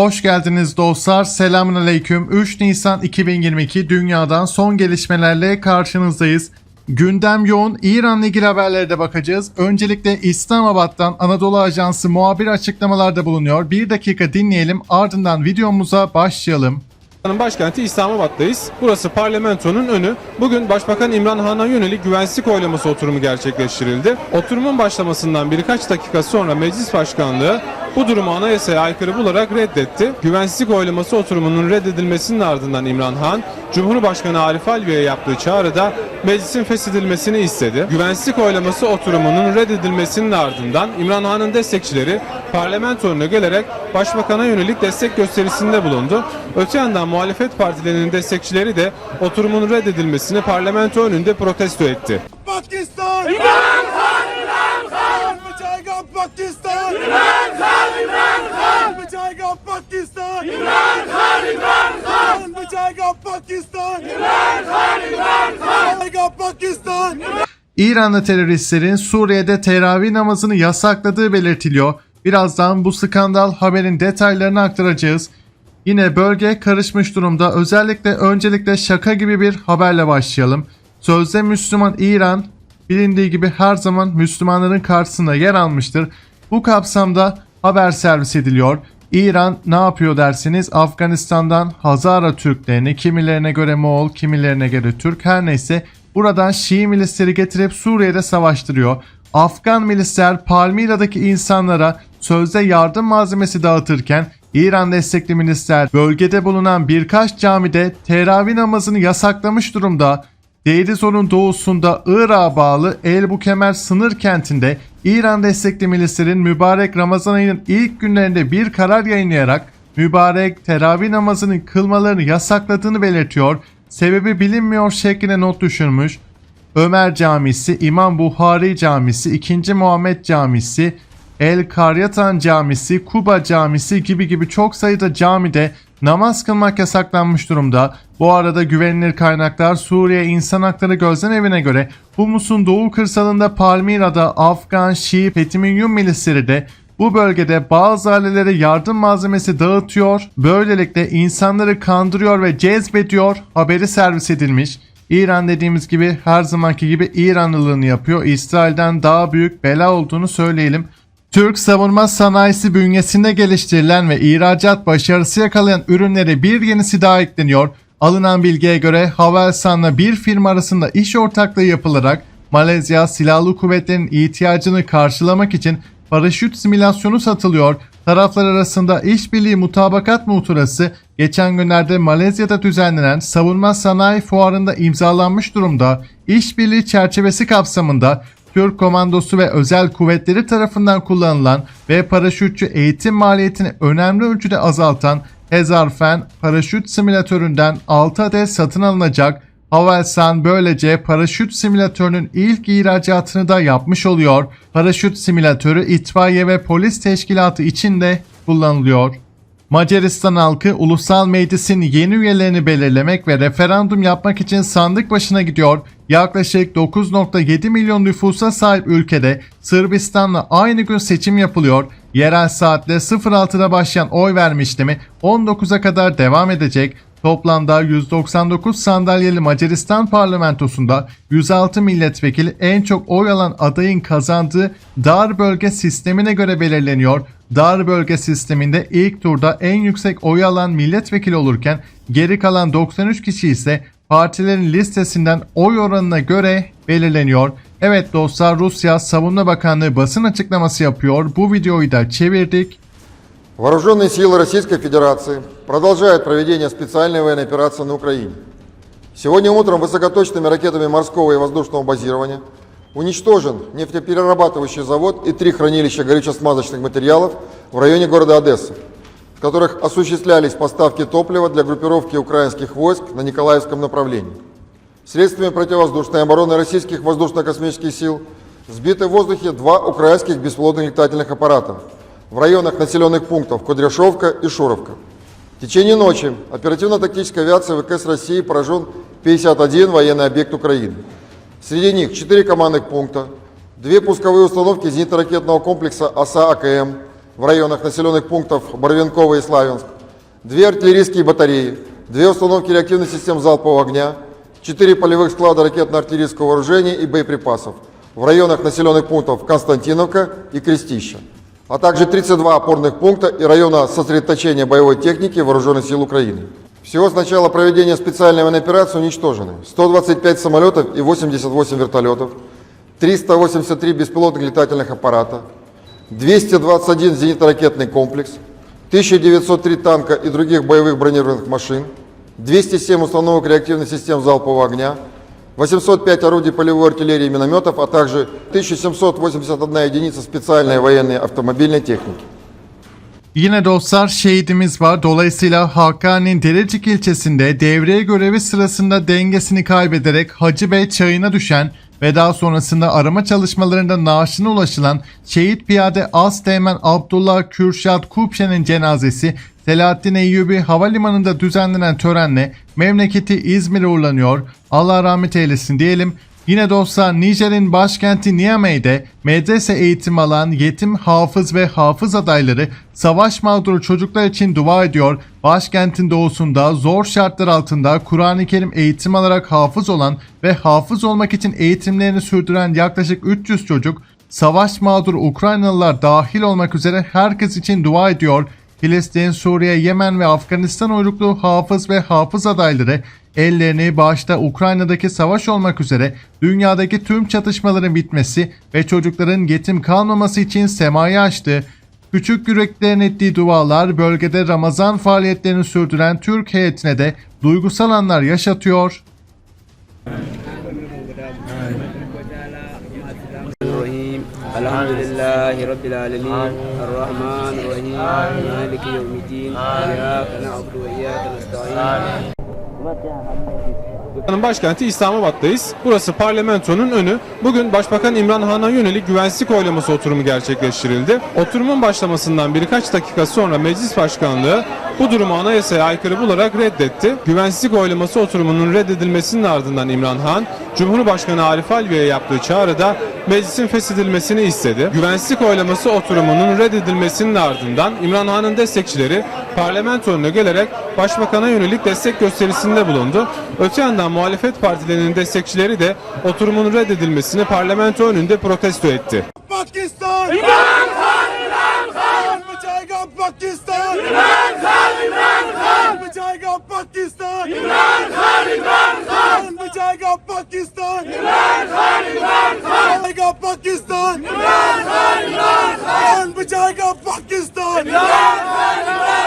Hoş geldiniz dostlar. Selamünaleyküm. 3 Nisan 2022 dünyadan son gelişmelerle karşınızdayız. Gündem yoğun. İran'la ilgili haberlere de bakacağız. Öncelikle İslamabad'dan Anadolu Ajansı muhabir açıklamalarda bulunuyor. Bir dakika dinleyelim ardından videomuza başlayalım. İran'ın başkenti İslamabad'dayız. Burası parlamentonun önü. Bugün Başbakan İmran Han'a yönelik güvensizlik oylaması oturumu gerçekleştirildi. Oturumun başlamasından birkaç dakika sonra meclis başkanlığı bu durumu anayasaya aykırı bularak reddetti. Güvensizlik oylaması oturumunun reddedilmesinin ardından İmran Han, Cumhurbaşkanı Arif Alvi'ye yaptığı çağrıda meclisin feshedilmesini istedi. Güvensizlik oylaması oturumunun reddedilmesinin ardından İmran Han'ın destekçileri parlamentona gelerek başbakana yönelik destek gösterisinde bulundu. Öte yandan muhalefet partilerinin destekçileri de oturumun reddedilmesini parlamento önünde protesto etti. Pakistan! İmran Han! Pakistan इमरान खान इमरान खान बचाएगा पाकिस्तान इमरान खान इमरान खान बचाएगा पाकिस्तान इमरान खान इमरान खान बचाएगा Pakistan İranlı teröristlerin Suriye'de teravih namazını yasakladığı belirtiliyor. Birazdan bu skandal haberin detaylarını aktaracağız. Yine bölge karışmış durumda. Özellikle öncelikle şaka gibi bir haberle başlayalım. Sözde Müslüman İran bilindiği gibi her zaman Müslümanların karşısında yer almıştır. Bu kapsamda haber servis ediliyor. İran ne yapıyor derseniz Afganistan'dan Hazara Türklerini kimilerine göre Moğol kimilerine göre Türk her neyse buradan Şii milisleri getirip Suriye'de savaştırıyor. Afgan milisler Palmira'daki insanlara sözde yardım malzemesi dağıtırken İran destekli milisler bölgede bulunan birkaç camide teravih namazını yasaklamış durumda. Deirizor'un doğusunda Irak'a bağlı El Bukemer sınır kentinde İran destekli milislerin mübarek Ramazan ayının ilk günlerinde bir karar yayınlayarak mübarek teravih namazının kılmalarını yasakladığını belirtiyor. Sebebi bilinmiyor şeklinde not düşürmüş. Ömer Camisi, İmam Buhari Camisi, 2. Muhammed Camisi, El Karyatan Camisi, Kuba Camisi gibi gibi çok sayıda camide namaz kılmak yasaklanmış durumda. Bu arada güvenilir kaynaklar Suriye İnsan Hakları Gözlem Evi'ne göre Humus'un doğu kırsalında Palmira'da Afgan, Şii, Petiminyum milisleri de bu bölgede bazı ailelere yardım malzemesi dağıtıyor, böylelikle insanları kandırıyor ve cezbediyor haberi servis edilmiş. İran dediğimiz gibi her zamanki gibi İranlılığını yapıyor. İsrail'den daha büyük bela olduğunu söyleyelim. Türk savunma sanayisi bünyesinde geliştirilen ve ihracat başarısı yakalayan ürünlere bir yenisi daha ekleniyor. Alınan bilgiye göre Havelsan'la bir firma arasında iş ortaklığı yapılarak Malezya Silahlı Kuvvetleri'nin ihtiyacını karşılamak için paraşüt simülasyonu satılıyor. Taraflar arasında işbirliği mutabakat muhtırası geçen günlerde Malezya'da düzenlenen savunma sanayi fuarında imzalanmış durumda. İşbirliği çerçevesi kapsamında Türk komandosu ve özel kuvvetleri tarafından kullanılan ve paraşütçü eğitim maliyetini önemli ölçüde azaltan Hezarfen paraşüt simülatöründen 6 adet satın alınacak. Havelsan böylece paraşüt simülatörünün ilk ihracatını da yapmış oluyor. Paraşüt simülatörü itfaiye ve polis teşkilatı için de kullanılıyor. Macaristan halkı ulusal meclisin yeni üyelerini belirlemek ve referandum yapmak için sandık başına gidiyor. Yaklaşık 9.7 milyon nüfusa sahip ülkede Sırbistan'la aynı gün seçim yapılıyor. Yerel saatle 06'da başlayan oy verme işlemi 19'a kadar devam edecek. Toplamda 199 sandalyeli Macaristan parlamentosunda 106 milletvekili en çok oy alan adayın kazandığı dar bölge sistemine göre belirleniyor Dar bölge sisteminde ilk turda en yüksek oy alan milletvekili olurken geri kalan 93 kişi ise partilerin listesinden oy oranına göre belirleniyor. Evet dostlar Rusya Savunma Bakanlığı basın açıklaması yapıyor. Bu videoyu da çevirdik. Вооруженные силы Российской Федерации продолжают проведение специальной военной операции на Украине. Сегодня утром высокоточными ракетами морского и воздушного базирования уничтожен нефтеперерабатывающий завод и три хранилища горюче-смазочных материалов в районе города Одесса, в которых осуществлялись поставки топлива для группировки украинских войск на Николаевском направлении. Средствами противовоздушной обороны российских воздушно-космических сил сбиты в воздухе два украинских беспилотных летательных аппарата в районах населенных пунктов Кудряшовка и Шуровка. В течение ночи оперативно-тактической авиации ВКС России поражен 51 военный объект Украины. Среди них 4 командных пункта, две пусковые установки зенитно-ракетного комплекса ОСА-АКМ, в районах населенных пунктов Барвенково и Славянск, две артиллерийские батареи, две установки реактивных систем залпового огня, четыре полевых склада ракетно-артиллерийского вооружения и боеприпасов в районах населенных пунктов Константиновка и Крестища, а также 32 опорных пункта и района сосредоточения боевой техники Вооруженных сил Украины. Всего с начала проведения специальной военной операции уничтожены 125 самолетов и 88 вертолетов, 383 беспилотных летательных аппарата, 221 зенитно-ракетный комплекс, 1903 танка и других боевых бронированных машин, 207 установок реактивных систем залпового огня, 805 орудий полевой артиллерии и минометов, а также 1781 единица специальной военной автомобильной техники. Yine dostlar şehidimiz var. Dolayısıyla Hakkari'nin Derecik ilçesinde devriye görevi sırasında dengesini kaybederek Hacı Bey çayına düşen ve daha sonrasında arama çalışmalarında naaşına ulaşılan şehit piyade Asteğmen Abdullah Kürşat Kupşe'nin cenazesi Selahattin Eyyubi Havalimanı'nda düzenlenen törenle memleketi İzmir'e uğurlanıyor. Allah rahmet eylesin diyelim. Yine dostlar Nijer'in başkenti Niamey'de medrese eğitimi alan yetim hafız ve hafız adayları savaş mağduru çocuklar için dua ediyor. Başkentin doğusunda zor şartlar altında Kur'an-ı Kerim eğitim alarak hafız olan ve hafız olmak için eğitimlerini sürdüren yaklaşık 300 çocuk savaş mağduru Ukraynalılar dahil olmak üzere herkes için dua ediyor. Filistin, Suriye, Yemen ve Afganistan uyruklu hafız ve hafız adayları ellerini başta Ukrayna'daki savaş olmak üzere dünyadaki tüm çatışmaların bitmesi ve çocukların yetim kalmaması için semayı açtı. Küçük yüreklerin ettiği dualar bölgede Ramazan faaliyetlerini sürdüren Türk heyetine de duygusal anlar yaşatıyor. الحمد لله رب العالمين الرحمن الرحيم مالك يوم الدين إياك نعبد وإياك نستعين Başbakanın başkenti İslamabad'dayız. Burası parlamentonun önü. Bugün Başbakan İmran Han'a yönelik güvensizlik oylaması oturumu gerçekleştirildi. Oturumun başlamasından birkaç dakika sonra meclis başkanlığı bu durumu anayasaya aykırı bularak reddetti. Güvensizlik oylaması oturumunun reddedilmesinin ardından İmran Han, Cumhurbaşkanı Arif Alvi'ye yaptığı çağrıda meclisin feshedilmesini istedi. Güvensizlik oylaması oturumunun reddedilmesinin ardından İmran Han'ın destekçileri parlamento önüne gelerek başbakana yönelik destek gösterisinde bulundu. Öte yandan muhalefet partilerinin destekçileri de oturumun reddedilmesini parlamento önünde protesto etti. Pakistan İmran Khan Pakistan इमरान खान इमरान खान बचाएगा पाकिस्तान इमरान खान इमरान खान बचाएगा पाकिस्तान इमरान खान इमरान खान बचाएगा पाकिस्तान इमरान खान इमरान खान बचाएगा पाकिस्तान इमरान खान इमरान